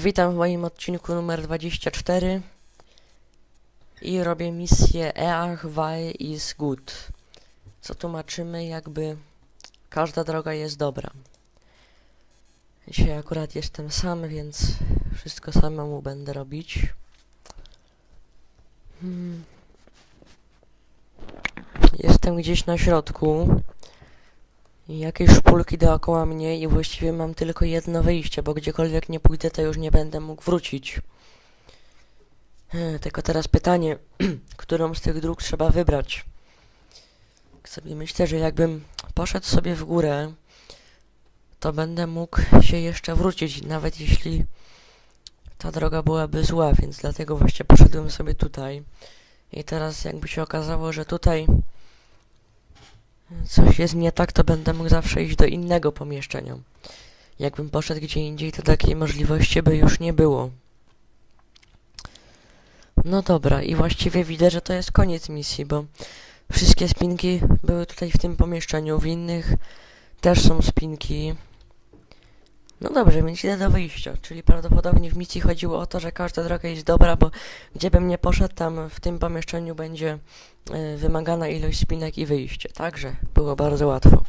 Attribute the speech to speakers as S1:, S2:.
S1: Witam w moim odcinku numer 24 i robię misję Each Why is good, co tłumaczymy jakby każda droga jest dobra. Dzisiaj akurat jestem sam, więc wszystko samemu będę robić. Hmm. Jestem gdzieś na środku. Jakieś szpulki dookoła mnie i właściwie mam tylko jedno wyjście, bo gdziekolwiek nie pójdę, to już nie będę mógł wrócić. Tylko teraz pytanie, którą z tych dróg trzeba wybrać? Tak sobie myślę, że jakbym poszedł sobie w górę, to będę mógł się jeszcze wrócić, nawet jeśli ta droga byłaby zła, więc dlatego właśnie poszedłem sobie tutaj. I teraz jakby się okazało, że tutaj coś jest nie tak, to będę mógł zawsze iść do innego pomieszczenia. Jakbym poszedł gdzie indziej, to takiej możliwości by już nie było. No dobra, i właściwie widzę, że to jest koniec misji, bo wszystkie spinki były tutaj w tym pomieszczeniu, w innych też są spinki. No dobrze, więc idę do wyjścia, czyli prawdopodobnie w misji chodziło o to, że każda droga jest dobra, bo gdzie bym nie poszedł, tam w tym pomieszczeniu będzie y, wymagana ilość spinek i wyjście. Także było bardzo łatwo.